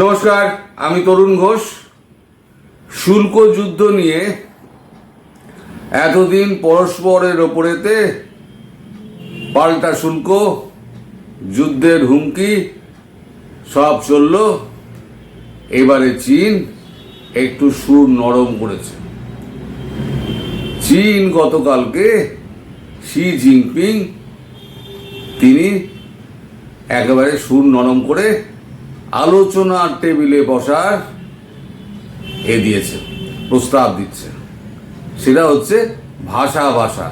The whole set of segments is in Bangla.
নমস্কার, আমি তরুণ ঘোষ। শুল্ক যুদ্ধ নিয়ে এতদিন পরস্পরের ওপরেতে পাল্টা শুল্ক, যুদ্ধের হুমকি, সব চলল। এবারে চীন একটু সুর নরম করেছে। চীন গতকালকে শি জিনপিং, তিনি একেবারে সুর নরম করে আলোচনার টেবিলে বসার এ দিয়েছে, প্রস্তাব দিচ্ছে। সেটা হচ্ছে ভাষা ভাষা।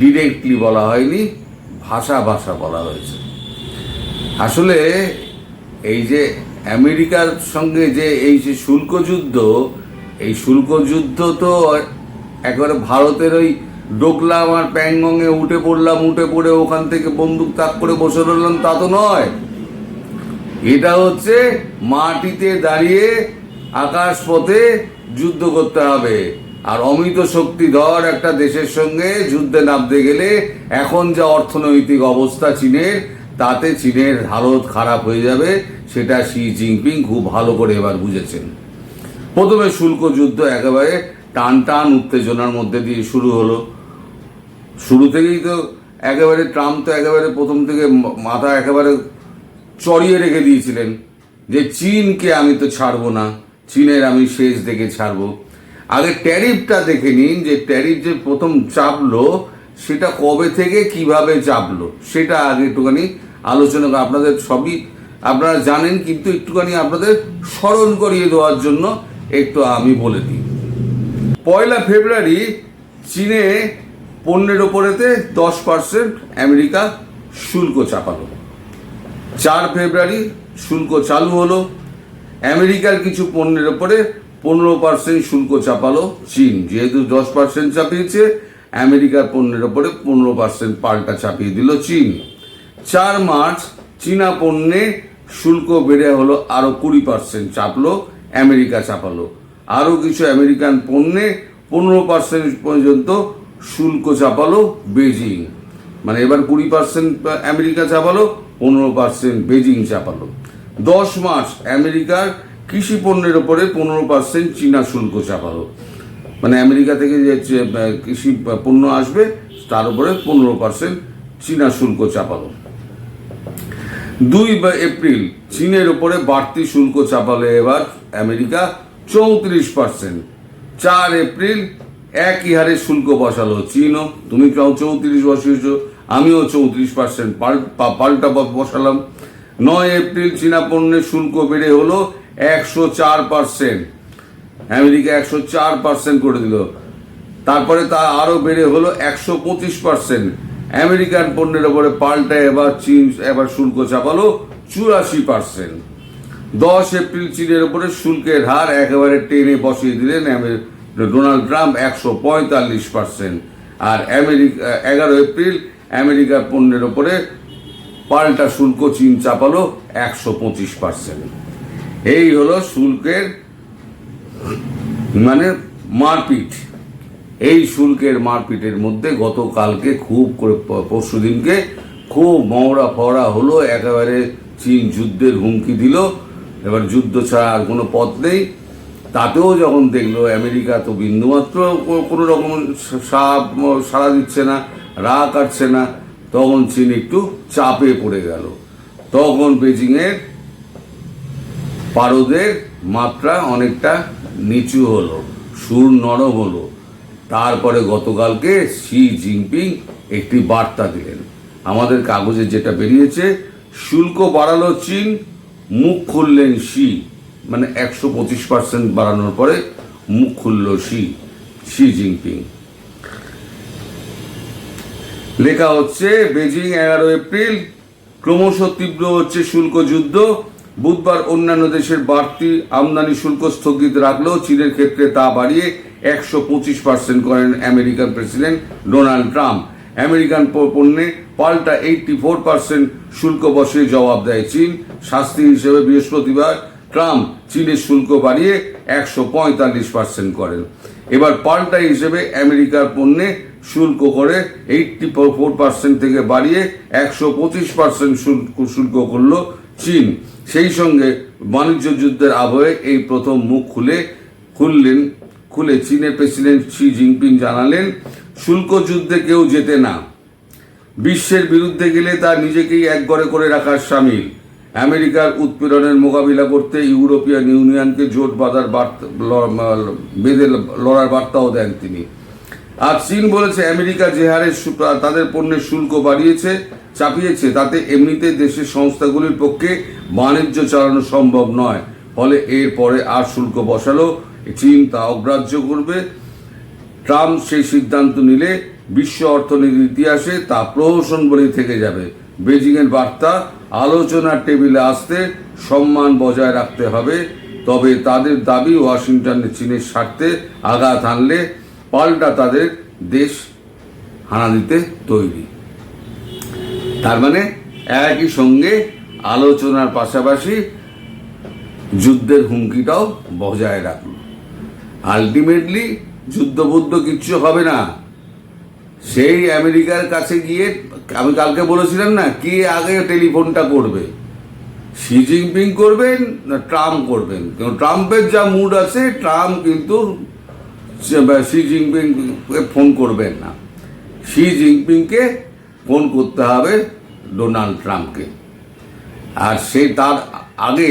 ডিরেক্টলি বলা হয়নি, ভাষা ভাষা বলা হয়েছে। আসলে এই যে আমেরিকার সঙ্গে যে এই যে শুল্ক যুদ্ধ, এই শুল্ক যুদ্ধ তো একবারে ভারতের ওই ডোকলাম আর প্যাংগংয়ে উঠে পড়লাম, উঠে পড়ে ওখান থেকে বন্দুক তাক করে বসে রইলাম, তা তো নয়। এটা হচ্ছে মাটিতে দাঁড়িয়ে আকাশ পথে যুদ্ধ করতে হবে। আর অমিত শক্তিধর একটা দেশের সঙ্গে যুদ্ধে নামতে গেলে এখন যা অর্থনৈতিক অবস্থা চীনের, তাতে চীনের হালত খারাপ হয়ে যাবে, সেটা শি জিনপিং খুব ভালো করে এবার বুঝেছেন। প্রথমে শুল্ক যুদ্ধ একেবারে টান টান উত্তেজনার মধ্যে দিয়ে শুরু হলো। শুরু থেকেই তো একেবারে ট্রাম্প তো একেবারে প্রথম থেকে মাথা একেবারে চড়িয়ে রেখে দিয়েছিলেন যে চীনকে আমি তো ছাড়বো না, চীনের আমি শেষ দেখে ছাড়বো। আগে ট্যারিফটা দেখে নিন যে ট্যারিফ যে প্রথম চাপলো, সেটা কবে থেকে কীভাবে চাপলো, সেটা আগে একটুখানি আলোচনা আপনাদের সবই আপনারা জানেন, কিন্তু একটুখানি আপনাদের স্মরণ করিয়ে দেওয়ার জন্য একটু আমি বলে দিই। পয়লা ফেব্রুয়ারি চীনে পণ্যের ওপরেতে দশ পার্সেন্ট আমেরিকা শুল্ক চাপালো। চার ফেব্রুয়ারি শুল্ক চালু হলো। আমেরিকার কিছু পণ্যের ওপরে পনেরো পার্সেন্ট শুল্ক চাপালো চীন। যেহেতু দশ পার্সেন্ট চাপিয়েছে, আমেরিকার পণ্যের ওপরে পনেরো পার্সেন্ট পাল্টা চাপিয়ে দিল চীন। চার মার্চ চীনা পণ্যে শুল্ক বেড়ে হলো আরও কুড়ি পার্সেন্ট চাপলো, আমেরিকা চাপালো। আরও কিছু আমেরিকান পণ্যে পনেরো পার্সেন্ট পর্যন্ত শুল্ক চাপালো বেজিং। মানে এবার কুড়ি পার্সেন্ট আমেরিকা চাপালো পনেরো পার্সেন্ট বেজিং চাপালো। দশ মার্চ আমেরিকার কৃষি পণ্যের ওপরে পনেরো পার্সেন্ট চীনা শুল্ক চাপালো। মানে আমেরিকা থেকে যে কৃষি পণ্য আসবে, তার উপরে পনেরো পার্সেন্ট চীনা শুল্ক চাপালো। দুই এপ্রিল, চীনের উপরে বাড়তি শুল্ক চাপালো এবার আমেরিকা চৌত্রিশ পার্সেন্ট চার এপ্রিল, একই হারে শুল্ক বসালো চীনও। তুমি চৌত্রিশ বসিয়েছ? আমিও চৌত্রিশ পার্সেন্ট পাল্টা বসালাম। নয় এপ্রিল চীনা পণ্যের শুল্ক বেড়ে হলো একশো চার পার্সেন্ট আমেরিকা একশো চার পার্সেন্ট করে দিল। তারপরে তা আরও বেড়ে হলো একশো পঁচিশ পার্সেন্ট আমেরিকান পণ্যের ওপরে পাল্টা এবার চীন, এবার শুল্ক চাপালো চুরাশি পার্সেন্ট দশ এপ্রিল চীনের ওপরে শুল্কের হার একেবারে টেনে বসিয়ে দিলেন ডোনাল্ড ট্রাম্প একশো পঁয়তাল্লিশ পার্সেন্ট আর আমেরিকা, এগারো এপ্রিল আমেরিকার পণ্যের ওপরে পাল্টা শুল্ক চীন চাপালো একশো পঁচিশ পার্সেন্ট। এই হলো শুল্কের মানে মারপিট। এই শুল্কের মারপিটের মধ্যে গতকালকে খুব করে পরশু দিনকে খুব মহড়া ফহড়া হলো, একেবারে চীন যুদ্ধের হুমকি দিল। এবার যুদ্ধ ছাড়া আর কোনো পথ নেই। তাতেও যখন দেখল আমেরিকা তো বিন্দুমাত্র কোনো রকম সাড়া দিচ্ছে না। রা কাটছে না। তখন চীন একটু চাপে পড়ে গেল। তখন বেজিংয়ের পারদের মাত্রা অনেকটা নিচু হলো, সুর নরম হলো। তারপরে গতকালকে শি জিনপিং একটি বার্তা দিলেন। আমাদের কাগজে যেটা বেরিয়েছে, শুল্ক বাড়ালো চীন, মুখ খুললেন শি। মানে একশো পঁচিশ পার্সেন্ট বাড়ানোর পরে মুখ খুলল শি শি জিনপিং। লেখা হচ্ছে, বেজিং এগারো এপ্রিল, ক্রমশ তীব্র হচ্ছে শুল্ক যুদ্ধ। বুধবার অন্যান্য দেশের বাড়তি আমদানি শুল্ক স্থগিত রাখলেও চীনের ক্ষেত্রে তা বাড়িয়ে একশো পঁচিশ পার্সেন্ট করেন American president Donald Trump. American পণ্যে পাল্টা এইটটি ফোর পার্সেন্ট শুল্ক বসিয়ে জবাব দেয় চীন। শাস্তি হিসেবে বৃহস্পতিবার ট্রাম্প চীনের শুল্ক বাড়িয়ে একশো পঁয়তাল্লিশ পার্সেন্ট করেন। এবার পাল্টা হিসেবে আমেরিকার পণ্যে শুল্ক করে এইটটি ফোর পার্সেন্ট থেকে বাড়িয়ে একশো পঁচিশ পার্সেন্ট শুল্ক শুল্ক করল চীন। সেই সঙ্গে বাণিজ্য যুদ্ধের আবহে এই প্রথম মুখ খুলে, খুললেন, খুলে চীনের প্রেসিডেন্ট শি জিনপিং জানালেন, শুল্ক যুদ্ধে কেউ যেতে না। বিশ্বের বিরুদ্ধে গেলে তা নিজেকেই একগড়ে করে রাখার সামিল। আমেরিকার উৎপীড়নের মোকাবিলা করতে ইউরোপিয়ান ইউনিয়নকে জোট বাঁধার বার্তা বেঁধে লড়ার বার্তাও দেন তিনি। আর চীন বলেছে, আমেরিকা যে হারে তাদের পণ্যের শুল্ক বাড়িয়েছে, চাপিয়েছে, তাতে এমনিতে দেশের সংস্থাগুলির পক্ষে বাণিজ্য চালানো সম্ভব নয়। ফলে এর পরে আর শুল্ক বসালো, চীন তা অগ্রাহ্য করবে। ট্রাম্প সেই সিদ্ধান্ত নিলে বিশ্ব অর্থনীতির ইতিহাসে তা প্রহসন বলেই থেকে যাবে। বেজিংয়ের বার্তা, আলোচনার টেবিলে আসতে সম্মান বজায় রাখতে হবে, তবে তাদের দাবি ওয়াশিংটনে চীনের স্বার্থে আঘাত হানলে পাল্টা তাদের দেশ হানা দিতে তৈরি। তার মানে একই সঙ্গে আলোচনার পাশাপাশি যুদ্ধের হুমকিটাও বজায় রাখল। আলটিমেটলি যুদ্ধবুদ্ধ কিচ্ছু হবে না। সেই আমেরিকার কাছে গিয়ে, আমি কালকে বলেছিলাম না, কে আগে টেলিফোনটা করবে? শি জিনপিং করবেন না ট্রাম্প করবেন? কারণ ট্রাম্পের যা মুড আছে, ট্রাম্প কিন্তু শি জিনপিং ফোন করবেন না। শি জিনপিংকে ফোন করতে হবে ডোনাল্ড ট্রাম্পকে। আর সে তার আগে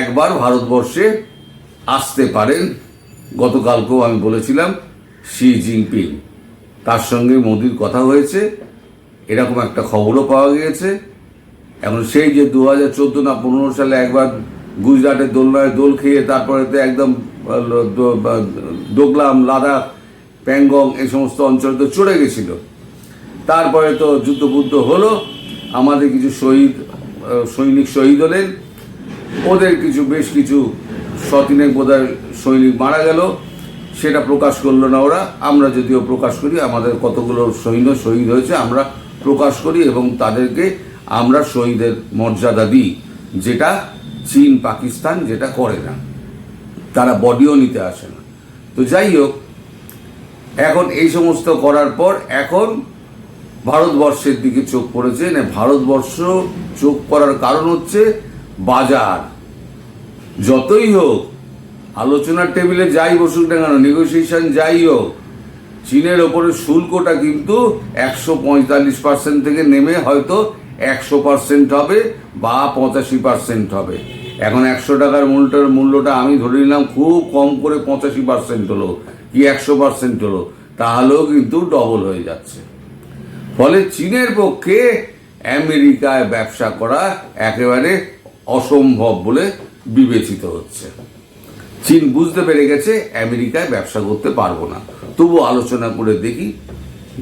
একবার ভারতবর্ষে আসতে পারেন, গতকালকেও আমি বলেছিলাম শি জিনপিং। তার সঙ্গে মোদির কথা হয়েছে, এরকম একটা খবরও পাওয়া গিয়েছে। এখন সেই যে দু হাজার চোদ্দ না পনেরো সালে একবার গুজরাটের দোলনায় দোল খেয়ে তারপরে তো একদম দোগলাম লাদাখ, প্যাংগং এই সমস্ত অঞ্চল তো চড়ে গেছিল। তারপরে তো যুদ্ধবুদ্ধ হলো, আমাদের কিছু শহীদ সৈনিক শহীদ হলেন। ওদের কিছু, বেশ কিছু শতিনেক বোধহয় সৈনিক মারা গেল। সেটা প্রকাশ করল না ওরা। আমরা যদিও প্রকাশ করি, আমাদের কতগুলো সৈন্য শহীদ হয়েছে, আমরা প্রকাশ করি এবং তাদেরকে আমরা শহীদের মর্যাদা দিই, যেটা চীন, পাকিস্তান যেটা করে না। তারা বডিও নিতে আসে না। তো যাই হোক এখন এই সমস্ত করার পর এখন ভারতবর্ষের দিকে চোখ পড়েছে। না ভারতবর্ষ চোখ করার কারণ হচ্ছে বাজার। যতই হোক, আলোচনার টেবিলে যাই বসুক না কেন নেগোসিয়েশন যাই হোক, চীনের ওপরে শুল্কটা কিন্তু একশো পঁয়তাল্লিশ পার্সেন্ট থেকে নেমে হয়তো একশো পার্সেন্ট হবে বা পঁচাশি পার্সেন্ট হবে। এখন একশো টাকার মূল্যটার মূল্যটা আমি ধরে নিলাম, খুব কম করে পঁচাশি পার্সেন্ট হলো, কি একশো পার্সেন্ট হলো, তাহলেও কিন্তু ডবল হয়ে যাচ্ছে। ফলে চীনের পক্ষে আমেরিকায় ব্যবসা করা একেবারে অসম্ভব বলে বিবেচিত হচ্ছে। চীন বুঝতে পেরে গেছে, আমেরিকায় ব্যবসা করতে পারব না। তবু আলোচনা করে দেখি,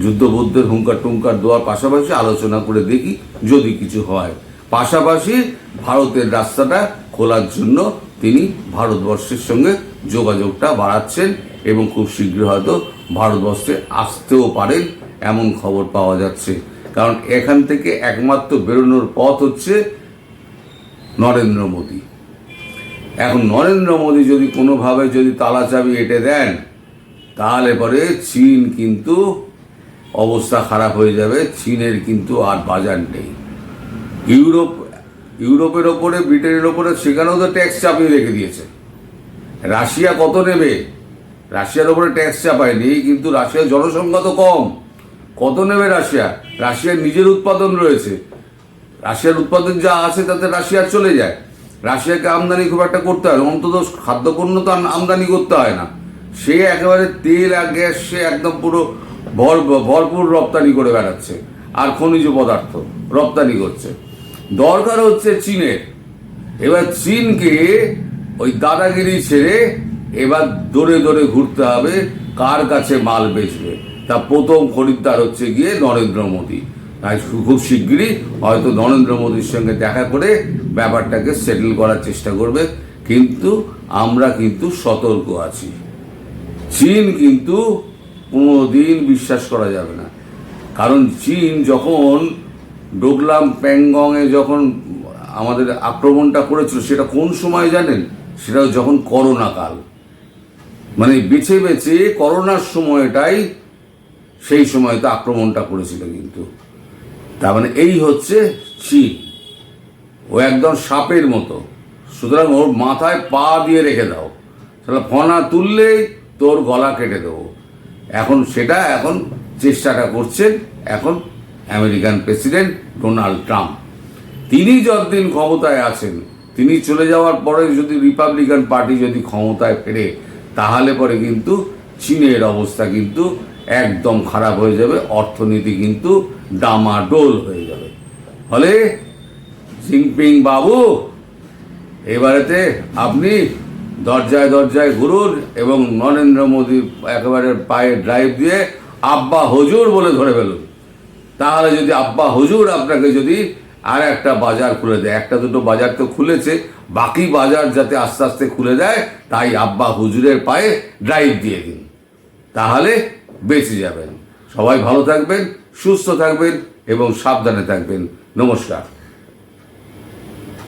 যুদ্ধবুদ্ধের হুঙ্কার টুঙ্কার দেওয়ার পাশাপাশি আলোচনা করে দেখি, যদি কিছু হয়। পাশাপাশি ভারতের রাস্তাটা খোলার জন্য তিনি ভারতবর্ষের সঙ্গে যোগাযোগটা বাড়াচ্ছেন এবং খুব শীঘ্র হয়তো ভারতবর্ষে আসতেও পারেন, এমন খবর পাওয়া যাচ্ছে। কারণ এখান থেকে একমাত্র বেরোনোর পথ হচ্ছে নরেন্দ্র মোদী। এখন নরেন্দ্র মোদী যদি কোনোভাবে যদি তালা চাবি এঁটে দেন, তাহলে পরে চীন কিন্তু অবস্থা খারাপ হয়ে যাবে, চীনের কিন্তু আর বাজার নেই। ইউরোপ, ইউরোপের ওপরে, ব্রিটেনের ওপরে, সেখানেও তো ট্যাক্স চাপিয়ে রেখে দিয়েছে। রাশিয়া কত নেবে? রাশিয়ার ওপরে ট্যাক্স চাপায়নি কিন্তু রাশিয়ার জনসংখ্যা তো কম। কত নেবে রাশিয়া? রাশিয়ার নিজের উৎপাদন রয়েছে। রাশিয়ার উৎপাদন যা আছে, তাতে রাশিয়ার চলে যায়। রাশিয়াকে আমদানি খুব একটা করতে হয়। অন্তত খাদ্যপণ্য তো আমদানি করতে হয় না। সে একেবারে তেল আর গ্যাস, সে একদম পুরো ভর ভরপুর রপ্তানি করে বেড়াচ্ছে। আর খনিজ পদার্থ রপ্তানি করছে। দরকার হচ্ছে চীনের। এবার চীনকে ওই দাদাগিরি ছেড়ে এবার দৌড়ে দৌড়ে ঘুরতে হবে কার কাছে মাল বেচবে। তা প্রথম খরিদ্দার হচ্ছে গিয়ে নরেন্দ্র মোদী। তাই খুব শিগগিরই হয়তো নরেন্দ্র মোদীর সঙ্গে দেখা করে ব্যাপারটাকে সেটেল করার চেষ্টা করবে। কিন্তু আমরা কিন্তু সতর্ক আছি। চীন কিন্তু কোনোদিন বিশ্বাস করা যাবে না। কারণ চীন যখন ডোকলাম প্যাংগংয়ে যখন আমাদের আক্রমণটা করেছিল, সেটা কোন সময় জানেন? সেটা যখন করোনা কাল। মানে বেছে বেছে করোনার সময়টাই সেই সময় তো আক্রমণটা করেছিল কিন্তু। তার মানে এই হচ্ছে চীন। ও একদম সাপের মতো। সুতরাং ওর মাথায় পা দিয়ে রেখে দাও। তাহলে ফনা তুললেই তোর গলা কেটে দেবো। এখন সেটা, এখন চেষ্টাটা করছেন, এখন আমেরিকান প্রেসিডেন্ট ডোনাল্ড ট্রাম্প। তিনি যতদিন ক্ষমতায় আছেন, তিনি চলে যাওয়ার পরে যদি রিপাবলিকান পার্টি যদি ক্ষমতায় ফেরে, তাহলে পরে কিন্তু চীনের অবস্থা কিন্তু একদম খারাপ হয়ে যাবে, অর্থনীতি কিন্তু ডামাডোল হয়ে যাবে। ফলে জিনপিং বাবু, এবারেতে আপনি দরজায় দরজায় ঘুরুন এবং নরেন্দ্র মোদীর একেবারে পায়ে ড্রাইভ দিয়ে আব্বা হুজুর বলে ধরে ফেলুন। তাহলে যদি আব্বা হুজুর আপনাকে যদি আর একটা বাজার খুলে দেয়, একটা দুটো বাজার তো খুলেছে, বাকি বাজার যাতে আস্তে আস্তে খুলে দেয় তাই আব্বা হুজুরের পায়ে ড্রাইভ দিয়ে দিন। তাহলে বেঁচে যাবেন। সবাই ভালো থাকবেন, সুস্থ থাকবেন এবং সাবধানে থাকবেন। নমস্কার।